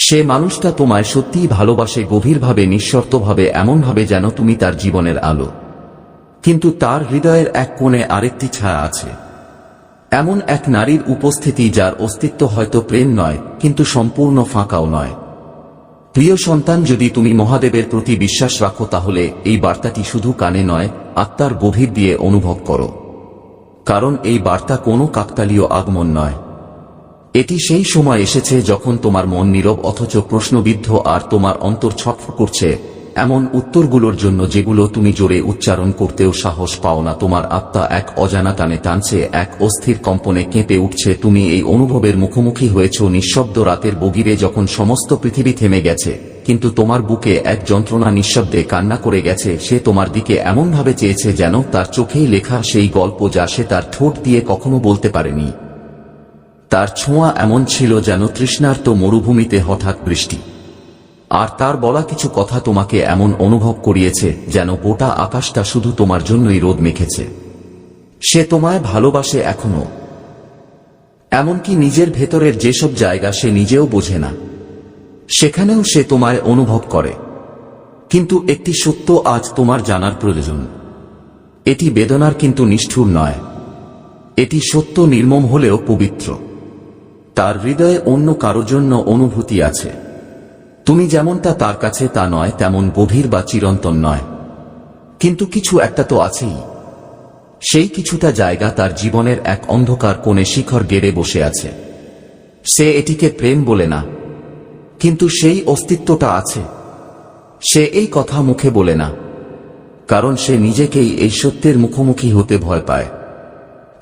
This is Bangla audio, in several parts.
সে মানুষটা তোমায় সত্যিই ভালোবাসে, গভীরভাবে, নিঃশর্তভাবে, এমনভাবে যেন তুমি তার জীবনের আলো। কিন্তু তার হৃদয়ের এক কোণে আরেকটি ছায়া আছে। এমন এক নারীর উপস্থিতি যার অস্তিত্ব হয়তো প্রেম নয়, কিন্তু সম্পূর্ণ ফাঁকাও নয়। প্রিয় সন্তান, যদি তুমি মহাদেবের প্রতি বিশ্বাস রাখো, তাহলে এই বার্তাটি শুধু কানে নয়, আত্মার গভীর দিয়ে অনুভব করো। কারণ এই বার্তা কোনো কাকতালীয় আগমন নয়। এটি সেই সময় এসেছে যখন তোমার মন নীরব অথচ প্রশ্নবিদ্ধ আর তোমার অন্তর ছটফট করছে, এমন উত্তরগুলোর জন্য যেগুলো তুমি জোরে উচ্চারণ করতেও সাহস পাও না। তোমার আত্মা এক অজানা টানে টানছে, এক অস্থির কম্পনে কেঁপে উঠছে। তুমি এই অনুভবের মুখোমুখি হয়েছ নিঃশব্দ রাতের বগিরে যখন সমস্ত পৃথিবী থেমে গেছে, কিন্তু তোমার বুকে এক যন্ত্রণা নিঃশব্দে কান্না করে গেছে। সে তোমার দিকে এমনভাবে চেয়েছে যেন তার চোখেই লেখা সেই গল্প যা সে তার ঠোঁট দিয়ে কখনো বলতে পারেনি। তার ছোঁয়া এমন ছিল যেন তৃষ্ণার্ত মরুভূমিতে হঠাৎ বৃষ্টি। আর তার বলা কিছু কথা তোমাকে এমন অনুভব করিয়েছে যেন গোটা আকাশটা শুধু তোমার জন্যই রোদ মেখেছে। সে তোমায় ভালোবাসে এখনও। এমনকি নিজের ভেতরের যেসব জায়গা সে নিজেও বোঝে না। সেখানেও সে তোমায় অনুভব করে। কিন্তু একটি সত্য আজ তোমার জানার প্রয়োজন। এটি বেদনার কিন্তু নিষ্ঠুর নয়। এটি সত্য নির্মম হলেও পবিত্র। তার হৃদয়ে অন্য কারও জন্য অনুভূতি আছে। তুমি যেমনটা তার কাছে তা নয়, তেমন গভীর বা চিরন্তন নয়। কিন্তু কিছু একটা তো আছেই। সেই কিছুটা জায়গা তার জীবনের এক অন্ধকার কোণে শিখর গেড়ে বসে আছে। সে এটিকে প্রেম বলে না, কিন্তু সেই অস্তিত্বটা আছে। সে এই কথা মুখে বলে না, কারণ সে নিজেকেই এই সত্যের মুখোমুখি হতে ভয় পায়।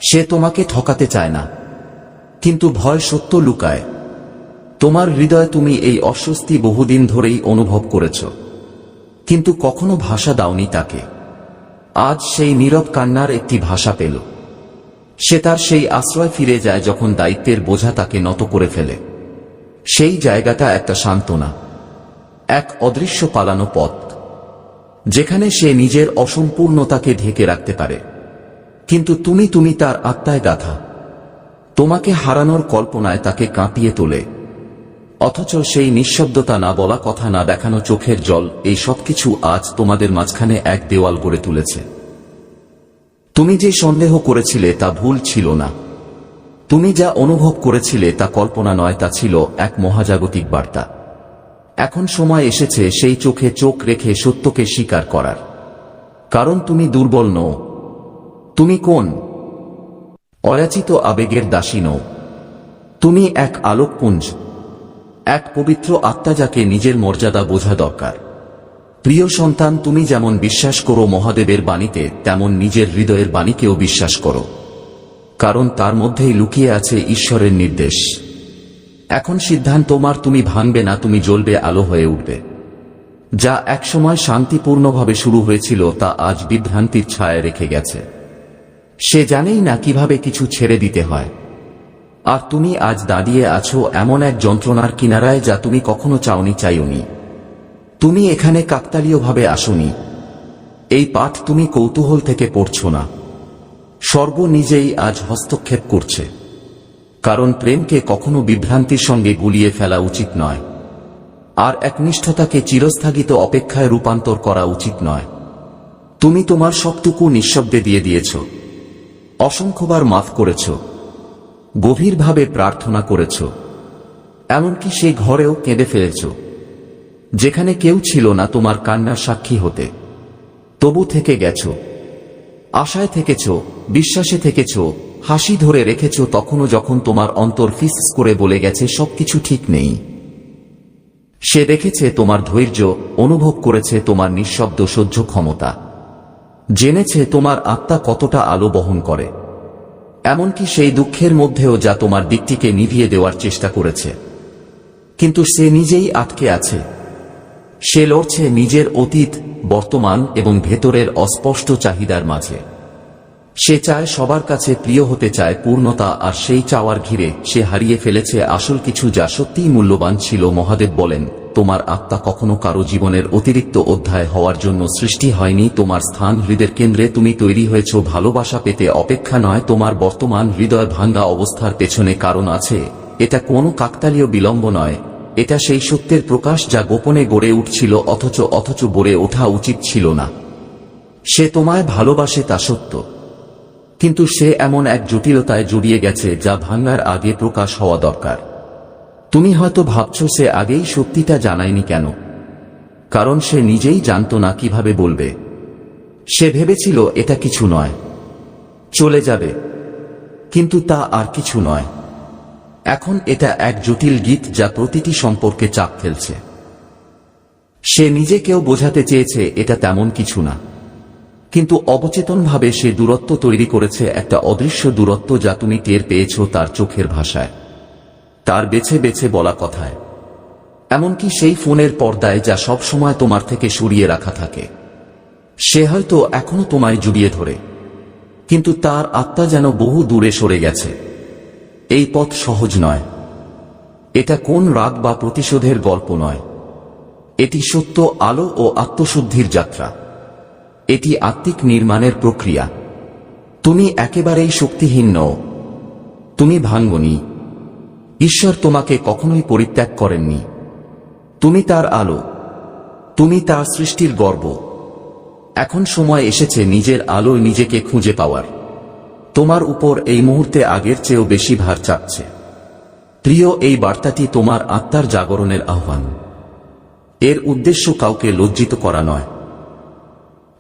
সে তোমাকে ঠকাতে চায় না। কিন্তু ভয় সত্য লুকায়। তোমার হৃদয় তুমি এই অস্বস্তি বহুদিন ধরেই অনুভব করেছ। কিন্তু কখনো ভাষা দাওনি তাকে। আজ সেই নীরব কান্নার একটি ভাষা পেল। সে তার সেই আশ্রয় ফিরে যায় যখন দায়িত্বের বোঝা তাকে নত করে ফেলে। সেই জায়গাটা একটা সান্ত্বনা। এক অদৃশ্য পালানো পথ। যেখানে সে নিজের অসম্পূর্ণতাকে ঢেকে রাখতে পারে। কিন্তু তুমি তুমি তার আত্মায় গাথা তোমাকে হারানোর কল্পনায় তাকে কাঁপিয়ে তোলে। অথচ সেই নিঃশব্দতা না বলা কথা না দেখানো চোখের জল, এই সবকিছু আজ তোমাদের মাঝখানে এক দেওয়াল গড়ে তুলেছে। তুমি যে সন্দেহ করেছিলে তা ভুল ছিল না। তুমি যা অনুভব করেছিলে তা কল্পনা নয়, তা ছিল এক মহাজাগতিক বার্তা। এখন সময় এসেছে সেই চোখে চোখ রেখে সত্যকে স্বীকার করার। কারণ তুমি দুর্বল নও। তুমি কোন? অযাচিত আবেগের দাসী তুমি এক আলোকপুঞ্জ, এক পবিত্র আত্মা যাকে নিজের মর্যাদা বোঝা দরকার। প্রিয় সন্তান, তুমি যেমন বিশ্বাস করো মহাদেবের বাণীতে, তেমন নিজের হৃদয়ের বাণীকেও বিশ্বাস করো। কারণ তার মধ্যেই লুকিয়ে আছে ঈশ্বরের নির্দেশ। এখন সিদ্ধান্ত তোমার, তুমি ভাঙবে না, তুমি জ্বলবে, আলো হয়ে উঠবে। যা একসময় শান্তিপূর্ণভাবে শুরু হয়েছিল, তা আজ বিভ্রান্তির ছায়া রেখে গেছে। সে জানেই না কীভাবে কিছু ছেড়ে দিতে হয়। আর তুমি আজ দাঁড়িয়ে আছো এমন এক যন্ত্রণার কিনারায় যা তুমি কখনো চাওনি, চাইওনি। তুমি এখানে কাকতালীয়ভাবে আসনি। এই পাঠ তুমি কৌতূহল থেকে পড়ছ না। স্বর্গ নিজেই আজ হস্তক্ষেপ করছে। কারণ প্রেমকে কখনো বিভ্রান্তির সঙ্গে গুলিয়ে ফেলা উচিত নয়। আর একনিষ্ঠতাকে চিরস্থাগিত অপেক্ষায় রূপান্তর করা উচিত নয়। তুমি তোমার সবটুকু নিঃশব্দে দিয়ে দিয়েছ। অসংখ্যবার মাফ করেছ, গভীরভাবে প্রার্থনা করেছ, এমনকি সেই ঘরেও কেঁদে ফেলেছ, যেখানে কেউ ছিল না তোমার কান্নার সাক্ষী হতে। তবু থেকে গেছ, আশায় থেকেছ, বিশ্বাসে থেকেছ, হাসি ধরে রেখেছ তখনও যখন তোমার অন্তর ফিস করে বলে গেছে সবকিছু ঠিক নেই। সে দেখেছে তোমার ধৈর্য, অনুভব করেছে তোমার নিঃশব্দ সহ্য ক্ষমতা। জেনেছে তোমার আত্মা কতটা আলো বহন করে। এমনকি সেই দুঃখের মধ্যেও যা তোমার দিকটিকে নিভিয়ে দেওয়ার চেষ্টা করেছে। কিন্তু সে নিজেই আটকে আছে। সে লড়ছে নিজের অতীত, বর্তমান এবং ভেতরের অস্পষ্ট চাহিদার মাঝে। সে চায় সবার কাছে প্রিয় হতে চায় পূর্ণতা আর সেই চাওয়ার ঘিরে সে হারিয়ে ফেলেছে আসল কিছু যা সত্যিই মূল্যবান ছিল, মহাদেব বলেন। তোমার আত্মা কখনো কারও জীবনের অতিরিক্ত অধ্যায় হওয়ার জন্য সৃষ্টি হয়নি। তোমার স্থান হৃদের কেন্দ্রে তুমি তৈরি হয়েছ। ভালোবাসা পেতে অপেক্ষা নয়। তোমার বর্তমান হৃদয় ভাঙ্গা অবস্থার পেছনে কারণ আছে। এটা কোনো কাকতালীয় বিলম্ব নয়। এটা সেই সত্যের প্রকাশ যা গোপনে গড়ে উঠছিল, অথচ অথচ গড়ে ওঠা উচিত ছিল না। সে তোমায় ভালোবাসে তা সত্য। কিন্তু সে এমন এক জটিলতায় জড়িয়ে গেছে যা ভাঙ্গার আগে প্রকাশ হওয়া দরকার। তুমি হয়তো ভাবছ সে আগেই সত্যিটা জানায়নি কেন। কারণ সে নিজেই জানত না কীভাবে বলবে। সে ভেবেছিল এটা কিছু নয়। চলে যাবে। কিন্তু তা আর কিছু নয়। এখন এটা এক জটিল গীত যা প্রতিটি সম্পর্কে চাপ ফেলছে। সে নিজেকেও বোঝাতে চেয়েছে এটা তেমন কিছু না। কিন্তু অবচেতনভাবে সে দূরত্ব তৈরি করেছে একটা অদৃশ্য দূরত্ব যা তুমি টের পেয়েছ তার চোখের ভাষায়। তার বেছে বেছে বলা কথায়। এমনকি সেই ফোনের পর্দায় যা সব সময় তোমার থেকে সরিয়ে রাখা থাকে। সে হয়তো এখনও তোমায় জুড়িয়ে ধরে। কিন্তু তার আত্মা যেন বহু দূরে সরে গেছে। এই পথ সহজ নয়। এটা কোন রাগ বা প্রতিশোধের গল্প নয়। এটি সত্য আলো ও আত্মশুদ্ধির যাত্রা। এটি আত্মিক নির্মাণের প্রক্রিয়া। তুমি একেবারেই শক্তিহীন নও। তুমি ভাঙ্গনি। ঈশ্বর তোমাকে কখনোই পরিত্যাগ করেননি। তুমি তার আলো। তুমি তার সৃষ্টির গর্ব। এখন সময় এসেছে নিজের আলোয় নিজেকে খুঁজে পাওয়ার। তোমার উপর এই মুহূর্তে আগের চেয়েও বেশি ভার চাপছে। প্রিয়, এই বার্তাটি তোমার আত্মার জাগরণের আহ্বান। এর উদ্দেশ্য কাউকে লজ্জিত করা নয়।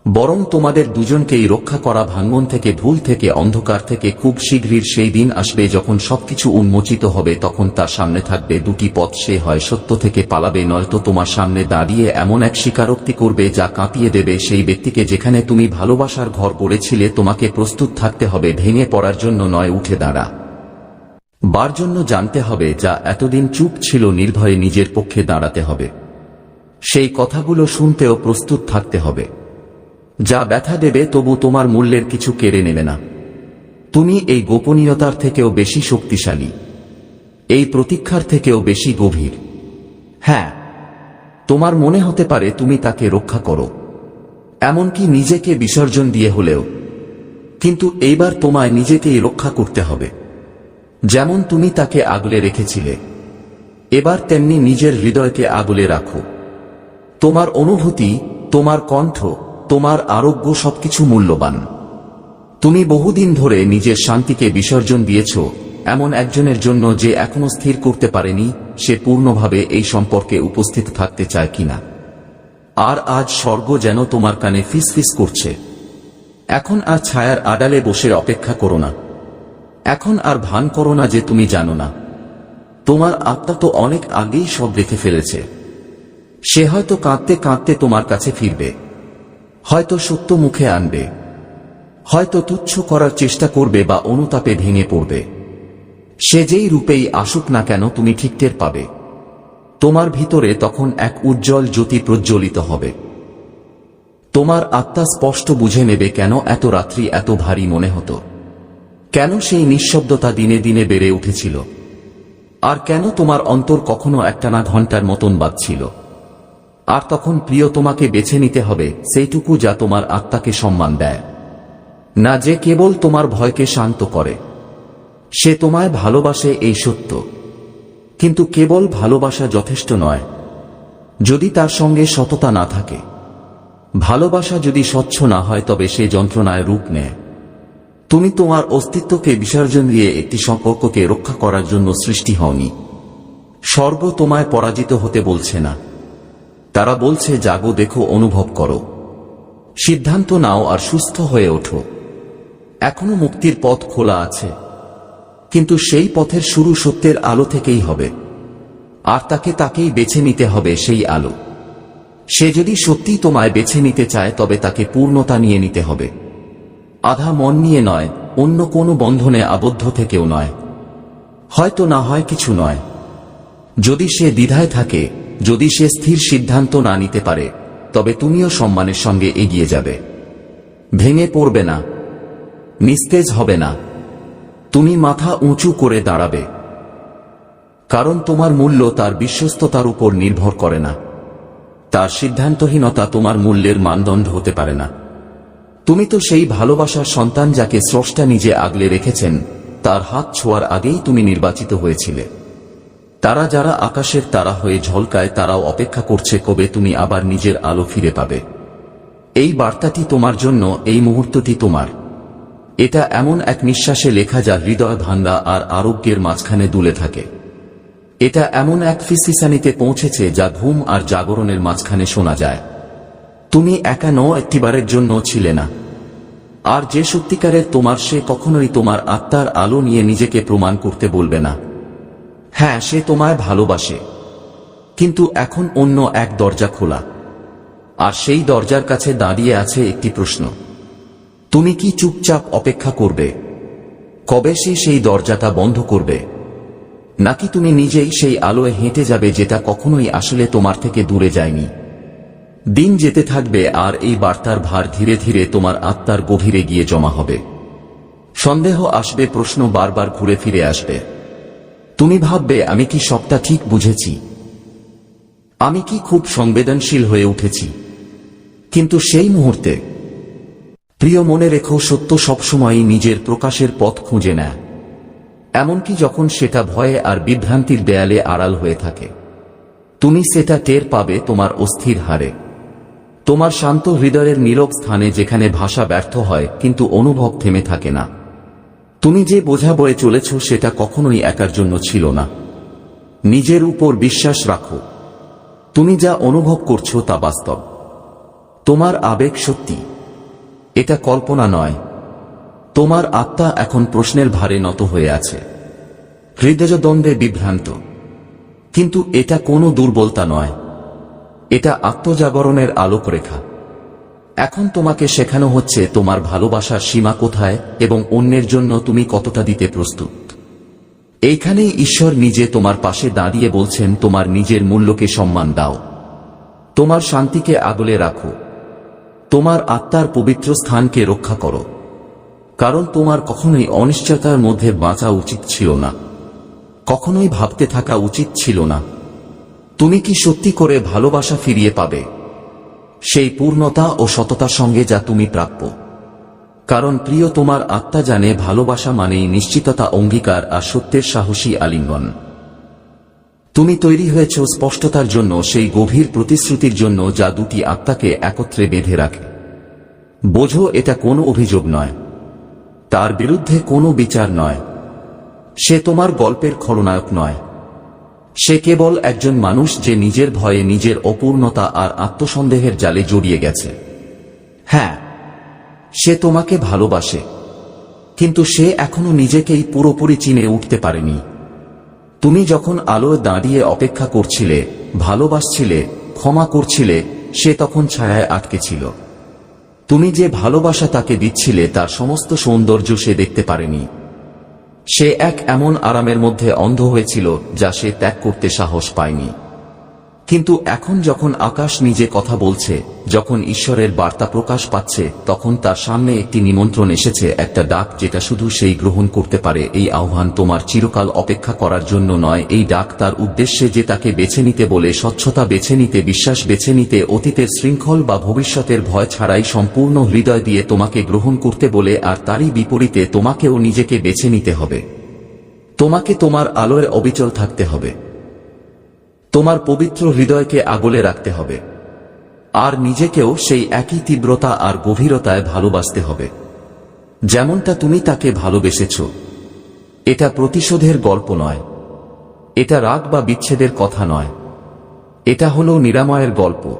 বরং তোমাদের দুজনকেই রক্ষা করা ভাঙ্গন থেকে ভুল থেকে অন্ধকার থেকে খুব শীঘ্রই সেই দিন আসবে যখন সবকিছু উন্মোচিত হবে, তখন তার সামনে থাকবে দুটি পথ। সে হয় সত্য থেকে পালাবে, নয়তো তোমার সামনে দাঁড়িয়ে এমন এক স্বীকারোক্তি করবে যা কাঁপিয়ে দেবে। সেই ব্যক্তিকে যেখানে তুমি ভালোবাসার ঘর গড়েছিলে তোমাকে প্রস্তুত থাকতে হবে, ভেঙে পড়ার জন্য নয়, উঠে দাঁড়া। বার জন্য জানতে হবে, যা এতদিন চুপ ছিল, নির্ভয়ে নিজের পক্ষে দাঁড়াতে হবে। সেই কথাগুলো শুনতেও প্রস্তুত থাকতে হবে। যা ব্যথা দেবে তবু তোমার মূল্যের কিছু কেড়ে নেবে না। তুমি এই গোপনীয়তার থেকেও বেশি শক্তিশালী। এই প্রতীক্ষার থেকেও বেশি গভীর। হ্যাঁ তোমার মনে হতে পারে তুমি তাকে রক্ষা করো। এমনকি নিজেকে বিসর্জন দিয়ে হলেও। কিন্তু এইবার তোমায় নিজেকেই রক্ষা করতে হবে। যেমন তুমি তাকে আগলে রেখেছিলে। এবার তেমনি নিজের হৃদয়কে আগলে রাখো। তোমার অনুভূতি, তোমার কণ্ঠ তোমার আরোগ্য সবকিছু মূল্যবান। তুমি বহুদিন ধরে নিজের শান্তিকে বিসর্জন দিয়েছ, এমন একজনের জন্য যে এখনও স্থির করতে পারেনি, সে পূর্ণভাবে এই সম্পর্কে উপস্থিত থাকতে চায় কিনা। আর আজ স্বর্গ যেন তোমার কানে ফিস ফিস করছে। এখন আর ছায়ার আড়ালে বসে অপেক্ষা করো না। এখন আর ভান করো না যে তুমি জানো না। তোমার আত্মা তো অনেক আগেই সব রেখে ফেলেছে। সে হয়তো কাঁদতে কাঁদতে তোমার কাছে ফিরবে। হয়তো সত্য মুখে আনবে, হয়তো তুচ্ছ করার চেষ্টা করবে বা অনুতাপে ভেঙে পড়বে। সে যেই রূপেই আসুক না কেন তুমি ঠিক টের পাবে। তোমার ভিতরে তখন এক উজ্জ্বল জ্যোতি প্রজ্বলিত হবে। তোমার আত্মা স্পষ্ট বুঝে নেবে কেন এত রাত্রি এত ভারী মনে হতো। কেন সেই নিঃশব্দতা দিনে দিনে বেড়ে উঠেছিল। আর কেন তোমার অন্তর কখনো একটানা ঘণ্টার মতন বাজছিল আর তখন প্রিয় তোমাকে বেছে নিতে হবে, সেইটুকু যা তোমার আত্মাকে সম্মান দেয়। না যে কেবল তোমার ভয়কে শান্ত করে। সে তোমায় ভালোবাসে এই সত্য। কিন্তু কেবল ভালোবাসা যথেষ্ট নয়। যদি তার সঙ্গে সততা না থাকে। ভালোবাসা যদি স্বচ্ছ না হয়, তবে সে যন্ত্রণায় রূপ নেয়। তুমি তোমার অস্তিত্বকে বিসর্জন দিয়ে একটি সম্পর্ককে রক্ষা করার জন্য সৃষ্টি হওনি। স্বর্গ তোমায় পরাজিত হতে বলছে না। তারা বলছে, জাগো, দেখো, অনুভব করো। সিদ্ধান্ত নাও আর সুস্থ হয়ে ওঠো। এখনও মুক্তির পথ খোলা আছে। কিন্তু সেই পথের শুরু সত্যের আলো থেকেই হবে। আর তাকে তাকেই বেছে নিতে হবে সেই আলো। সে যদি সত্যি তোমায় বেছে নিতে চায়, তবে তাকে পূর্ণতা নিয়ে নিতে হবে। আধা মন নিয়ে নয়, অন্য কোনো বন্ধনে আবদ্ধ থেকেও নয়। হয়তো না হয় কিছু নয়। যদি সে দ্বিধায় থাকে যদি সে স্থির সিদ্ধান্ত না নিতে পারে, তবে তুমিও সম্মানের সঙ্গে এগিয়ে যাবে। ভেঙে পড়বে না। নিস্তেজ হবে না। তুমি মাথা উঁচু করে দাঁড়াবে। কারণ তোমার মূল্য তার বিশ্বস্ততার উপর নির্ভর করে না। তার সিদ্ধান্তহীনতা তোমার মূল্যের মানদণ্ড হতে পারে না। তুমি তো সেই ভালোবাসার সন্তান যাকে স্রষ্টা নিজে আগলে রেখেছেন, তার হাত ছোঁয়ার আগেই তুমি নির্বাচিত হয়েছিলে। তারা যারা আকাশের তারা হয়ে ঝলকায় তারাও অপেক্ষা করছে, কবে তুমি আবার নিজের আলো ফিরে পাবে। এই বার্তাটি তোমার জন্য, এই মুহূর্তটি তোমার। এটা এমন এক নিঃশ্বাসে লেখা যা হৃদয় ভাঙ্গা আর আরোগ্যের মাঝখানে দুলে থাকে। এটা এমন এক ফিসিসানিতে পৌঁছেছে যা ঘুম আর জাগরণের মাঝখানে শোনা যায়। তুমি একা নও, একটিবারের জন্য ছিলে না। আর যে সত্যিকারের তোমার, সে কখনোই তোমার আত্মার আলো নিয়ে নিজেকে প্রমাণ করতে বলবে না। হ্যাঁ সে তোমায় ভালোবাসে। কিন্তু এখন অন্য এক দরজা খোলা। আর সেই দরজার কাছে দাঁড়িয়ে আছে একটি প্রশ্ন। তুমি কি চুপচাপ অপেক্ষা করবে? কবে সে সেই দরজাটা বন্ধ করবে? নাকি তুমি নিজেই সেই আলোয় হেঁটে যাবে যেটা কখনোই আসলে তোমার থেকে দূরে যায়নি? দিন যেতে থাকবে আর এই বার্তার ভার ধীরে ধীরে তোমার আত্মার গভীরে গিয়ে জমা হবে। সন্দেহ আসবে, প্রশ্ন বারবার ঘুরে ফিরে আসবে। তুমি ভাববে, আমি কি সবটা ঠিক বুঝেছি? আমি কি খুব সংবেদনশীল হয়ে উঠেছি? কিন্তু সেই মুহূর্তে, প্রিয় মনে রেখো, সত্য সবসময়ই নিজের প্রকাশের পথ খুঁজে নেয়। এমনকি যখন সেটা ভয়ে আর বিভ্রান্তির দেয়ালে আড়াল হয়ে থাকে। তুমি সেটা টের পাবে তোমার অস্থির হারে। তোমার শান্ত হৃদয়ের নীরব স্থানে যেখানে ভাষা ব্যর্থ হয়, কিন্তু অনুভব থেমে থাকে না। তুমি যে বোঝা বয়ে চলেছ সেটা কখনোই একার জন্য ছিল না। নিজের উপর বিশ্বাস রাখো। তুমি যা অনুভব করছ তা বাস্তব। তোমার আবেগ সত্যি। এটা কল্পনা নয়। তোমার আত্মা এখন প্রশ্নের ভারে নত হয়ে আছে। হৃদয়দ্বন্দ্বে বিভ্রান্ত। কিন্তু এটা কোনো দুর্বলতা নয়। এটা আত্মজাগরণের আলোকরেখা। এখন তোমাকে শেখানো হচ্ছে তোমার ভালোবাসার সীমা কোথায় এবং অন্যের জন্য তুমি কতটা দিতে প্রস্তুত। এইখানেই ঈশ্বর নিজে তোমার পাশে দাঁড়িয়ে বলছেন, তোমার নিজের মূল্যকে সম্মান দাও। তোমার শান্তিকে আগলে রাখো। তোমার আত্মার পবিত্র স্থানকে রক্ষা করো। কারণ তোমার কখনোই অনিশ্চয়তার মধ্যে বাঁচা উচিত ছিল না। কখনোই ভাবতে থাকা উচিত ছিল না। তুমি কি সত্যি করে ভালোবাসা ফিরিয়ে পাবে? সেই পূর্ণতা ও সততার সঙ্গে যা তুমি প্রাপ্য। কারণ প্রিয় তোমার আত্মা জানে ভালোবাসা মানেই নিশ্চিততা, অঙ্গীকার আর সত্যের সাহসী আলিঙ্গন। তুমি তৈরি হয়েছ স্পষ্টতার জন্য, সেই গভীর প্রতিশ্রুতির জন্য যা দুটি আত্মাকে একত্রে বেঁধে রাখে। বোঝো, এটা কোনো অভিযোগ নয়। তার বিরুদ্ধে কোনো বিচার নয়। সে তোমার গল্পের খলনায়ক নয়। সে কেবল একজন মানুষ যে নিজের ভয়ে নিজের অপূর্ণতা আর আত্মসন্দেহের জালে জড়িয়ে গেছে। হ্যাঁ সে তোমাকে ভালোবাসে, কিন্তু সে এখনও নিজেকেই পুরোপুরি চিনে উঠতে পারেনি। তুমি যখন আলোয় দাঁড়িয়ে অপেক্ষা করছিলে, ভালোবাসছিলে, ক্ষমা করছিলে, সে তখন ছায়ায় আটকে ছিল। তুমি যে ভালোবাসা তাকে দিচ্ছিলে, তার সমস্ত সৌন্দর্য সে দেখতে পারেনি। সে এক এমন আরামের মধ্যে অন্ধ হয়েছিল যা সে ত্যাগ করতে সাহস পায়নি। কিন্তু এখন যখন আকাশ নিজে কথা বলছে, যখন ঈশ্বরের বার্তা প্রকাশ পাচ্ছে, তখন তার সামনে একটি নিমন্ত্রণ এসেছে, একটা ডাক যেটা শুধু সেই গ্রহণ করতে পারে, এই আহ্বান তোমার চিরকাল অপেক্ষা করার জন্য নয়, এই ডাক তার উদ্দেশ্যে যে তাকে বেছে নিতে বলে, স্বচ্ছতা বেছে নিতে, বিশ্বাস বেছে নিতে, অতীতের শৃঙ্খল বা ভবিষ্যতের ভয় ছাড়াই সম্পূর্ণ হৃদয় দিয়ে তোমাকে গ্রহণ করতে বলে, আর তারই বিপরীতে তোমাকেও নিজেকে বেছে নিতে হবে। তোমাকে তোমার আলোয় অবিচল থাকতে হবে। তোমার পবিত্র হৃদয়কে আগলে রাখতে হবে। আর নিজেকেও সেই একই তীব্রতা আর গভীরতায় ভালোবাসতে হবে। যেমনটা তুমি তাকে ভালোবেসেছ। এটা প্রতিশোধের গল্প নয়। এটা রাগ বা বিচ্ছেদের কথা নয়। এটা হলো নিরাময়ের গল্প।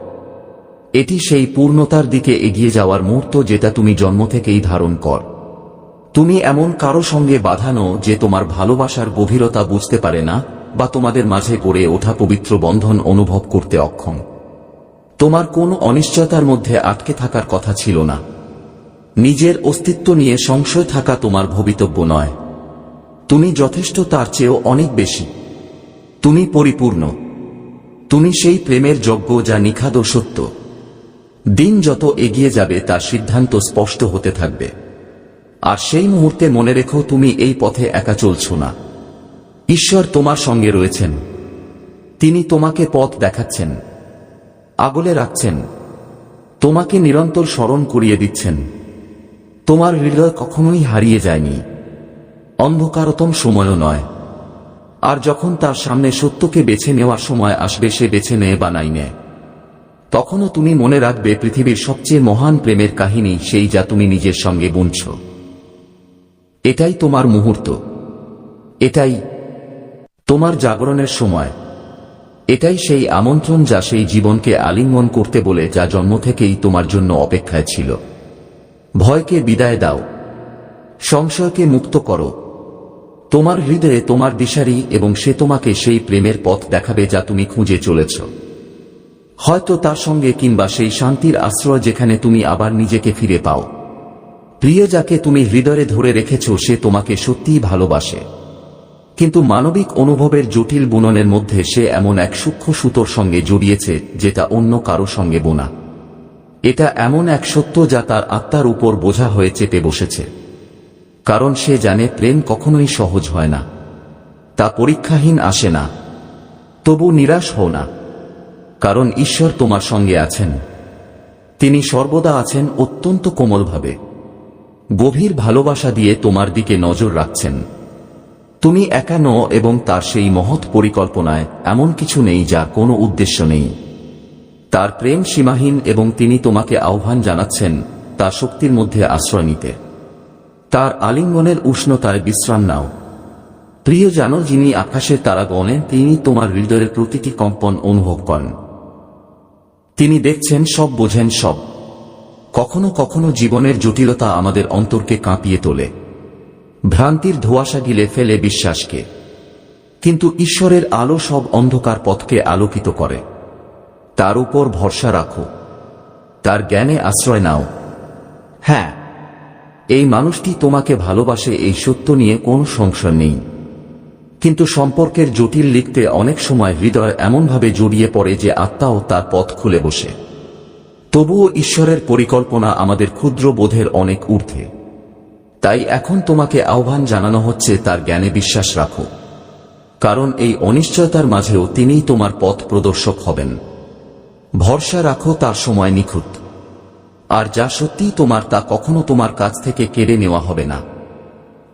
এটি সেই পূর্ণতার দিকে এগিয়ে যাওয়ার মুহূর্ত যেটা তুমি জন্ম থেকেই ধারণ কর। তুমি এমন কারও সঙ্গে বাঁধানো যে তোমার ভালোবাসার গভীরতা বুঝতে পারে না বা তোমাদের মাঝে গড়ে ওঠা পবিত্র বন্ধন অনুভব করতে অক্ষম। তোমার কোন অনিশ্চয়তার মধ্যে আটকে থাকার কথা ছিল না। নিজের অস্তিত্ব নিয়ে সংশয় থাকা তোমার ভবিতব্য নয়। তুমি যথেষ্ট তার চেয়েও অনেক বেশি। তুমি পরিপূর্ণ। তুমি সেই প্রেমের যজ্ঞ যা নিখাদ সত্য। দিন যত এগিয়ে যাবে তার সিদ্ধান্ত স্পষ্ট হতে থাকবে। আর সেই মুহূর্তে মনে রেখো তুমি এই পথে একা চলছ না। ঈশ্বর তোমার সঙ্গে রয়েছেন। তিনি তোমাকে পথ দেখাচ্ছেন, আগলে রাখছেন, তোমাকে নিরন্তর স্মরণ করিয়ে দিচ্ছেন। তোমার হৃদয় কখনোই হারিয়ে যায়নি, অন্ধকারতম সময়ও নয়। আর যখন তার সামনে সত্যকে বেছে নেওয়ার সময় আসবে, সে বেছে নেয় বা নাই নেয়। তখনও তুমি মনে রাখবে, পৃথিবীর সবচেয়ে মহান প্রেমের কাহিনী সেই যা তুমি নিজের সঙ্গে বুনছ। এটাই তোমার মুহূর্ত। এটাই তোমার জাগরণের সময়। এটাই সেই আমন্ত্রণ যা সেই জীবনকে আলিঙ্গন করতে বলে যা জন্ম থেকেই তোমার জন্য অপেক্ষায় ছিল। ভয়কে বিদায় দাও। সংশয়কে মুক্ত করো। তোমার হৃদয়ে তোমার দিশারি এবং সে তোমাকে সেই প্রেমের পথ দেখাবে যা তুমি খুঁজে চলেছ। হয়তো তার সঙ্গে কিংবা সেই শান্তির আশ্রয় যেখানে তুমি আবার নিজেকে ফিরে পাও। প্রিয় যাকে তুমি হৃদয়ে ধরে রেখেছ সে তোমাকে সত্যিই ভালোবাসে। কিন্তু মানবিক অনুভবের জটিল বুননের মধ্যে সে এমন এক সূক্ষ্ম সুতোর সঙ্গে জড়িয়েছে, যেটা অন্য কারও সঙ্গে বোনা। এটা এমন এক সত্য যা তার আত্মার উপর বোঝা হয়ে চেপে বসেছে। কারণ সে জানে প্রেম কখনোই সহজ হয় না। তা পরীক্ষাহীন আসে না। তবু নিরাশ হও না। কারণ ঈশ্বর তোমার সঙ্গে আছেন। তিনি সর্বদা আছেন অত্যন্ত কোমলভাবে। গভীর ভালোবাসা দিয়ে তোমার দিকে নজর রাখছেন। তুমি একা এবং তার সেই মহৎ পরিকল্পনায় এমন কিছু নেই যার কোনো উদ্দেশ্য নেই। তার প্রেম সীমাহীন এবং তিনি তোমাকে আহ্বান জানাচ্ছেন তার শক্তির মধ্যে আশ্রয় নিতে। তার আলিঙ্গনের উষ্ণতায় বিশ্রাম নাও। প্রিয় জানো, যিনি আকাশের তারা গণেন, তিনি তোমার হৃদয়ের প্রতিটি কম্পন অনুভব করেন। তিনি দেখছেন, সব বোঝেন সব। কখনো কখনো জীবনের জটিলতা আমাদের অন্তরকে কাঁপিয়ে তোলে। ভ্রান্তির ধোয়াশা গিলে ফেলে বিশ্বাসকে। কিন্তু ঈশ্বরের আলো সব অন্ধকার পথকে আলোকিত করে। তার উপর ভরসা রাখো। তার জ্ঞানে আশ্রয় নাও। হ্যাঁ এই মানুষটি তোমাকে ভালোবাসে এই সত্য নিয়ে কোনো সংশয় নেই। কিন্তু সম্পর্কের জটিল লিখতে অনেক সময় হৃদয় এমনভাবে জড়িয়ে পড়ে যে আত্মাও তার পথ খুলে বসে। তবুও ঈশ্বরের পরিকল্পনা আমাদের ক্ষুদ্র বোধের অনেক ঊর্ধ্বে। তাই এখন তোমাকে আহ্বান জানানো হচ্ছে তার জ্ঞানে বিশ্বাস রাখো। কারণ এই অনিশ্চয়তার মাঝেও তিনিই তোমার পথ প্রদর্শক হবেন। ভরসা রাখো তার সময় নিখুঁত। আর যা সত্যি তোমার তা কখনো তোমার কাছ থেকে কেড়ে নেওয়া হবে না।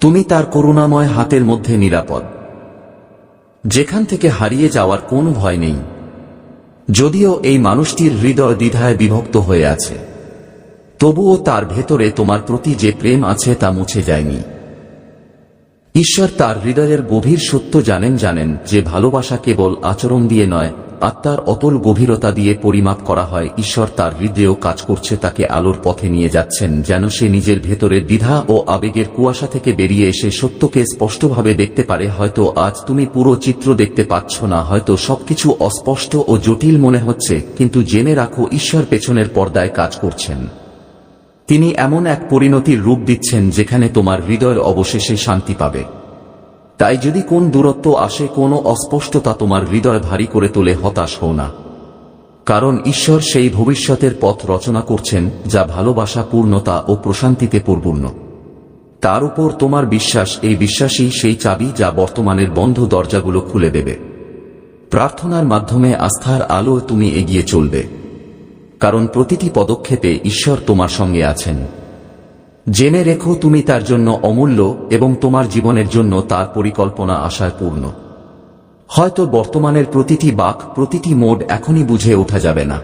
তুমি তার করুণাময় হাতের মধ্যে নিরাপদ। যেখান থেকে হারিয়ে যাওয়ার কোনো ভয় নেই। যদিও এই মানুষটির হৃদয় দ্বিধায় বিভক্ত হয়ে আছে। তবুও তার ভেতরে তোমার প্রতি যে প্রেম আছে তা মুছে যায়নি। ঈশ্বর তার হৃদয়ের গভীর সত্য জানেন জানেন যে ভালোবাসা কেবল আচরণ দিয়ে নয়, আত্মার অতল গভীরতা দিয়ে পরিমাপ করা হয়। ঈশ্বর তার হৃদয়েও কাজ করছে, তাকে আলোর পথে নিয়ে যাচ্ছেন, যেন সে নিজের ভেতরে দ্বিধা ও আবেগের কুয়াশা থেকে বেরিয়ে এসে সত্যকে স্পষ্টভাবে দেখতে পারে, হয়তো আজ তুমি পুরো চিত্র দেখতে পাচ্ছ না, হয়তো সবকিছু অস্পষ্ট ও জটিল মনে হচ্ছে, কিন্তু জেনে রাখো, ঈশ্বর পেছনের পর্দায় কাজ করছেন। তিনি এমন এক পরিণতির রূপ দিচ্ছেন যেখানে তোমার হৃদয়ের অবশেষে শান্তি পাবে। তাই যদি কোন দূরত্ব আসে, কোনো অস্পষ্টতা তোমার হৃদয় ভারী করে তোলে, হতাশ হও না। কারণ ঈশ্বর সেই ভবিষ্যতের পথ রচনা করছেন, যা ভালোবাসা, পূর্ণতা ও প্রশান্তিতে পরিপূর্ণ। তার উপর তোমার বিশ্বাস, এই বিশ্বাসই সেই চাবি যা বর্তমানের বন্ধ দরজাগুলো খুলে দেবে। প্রার্থনার মাধ্যমে আস্থার আলো তুমি এগিয়ে চলবে। কারণ প্রতিটি পদক্ষেপে ঈশ্বর তোমার সঙ্গে আছেন। জেনে রেখো তুমি তার জন্য অমূল্য এবং তোমার জীবনের জন্য তার পরিকল্পনা আশায় পূর্ণ হয়তো বর্তমানের প্রতিটি বাক, প্রতিটি মোড এখনই বুঝে ওঠা যাবে না।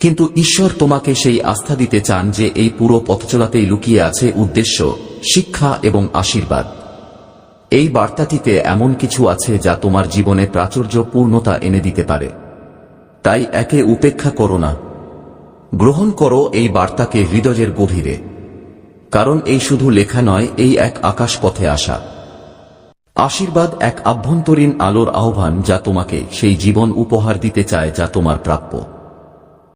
কিন্তু ঈশ্বর তোমাকে সেই আস্থা দিতে চান যে এই পুরো পথচলাতেই লুকিয়ে আছে উদ্দেশ্য, শিক্ষা এবং আশীর্বাদ। এই বার্তাটিতে এমন কিছু আছে যা তোমার জীবনে প্রাচুর্য পূর্ণতা এনে দিতে পারে। তাই একে উপেক্ষা করো না। গ্রহণ করো এই বার্তাকে হৃদয়ের গভীরে। কারণ এই শুধু লেখা নয়, এই এক আকাশ পথে আসা। আশীর্বাদ এক আভ্যন্তরীণ আলোর আহ্বান যা তোমাকে সেই জীবন উপহার দিতে চায় যা তোমার প্রাপ্য।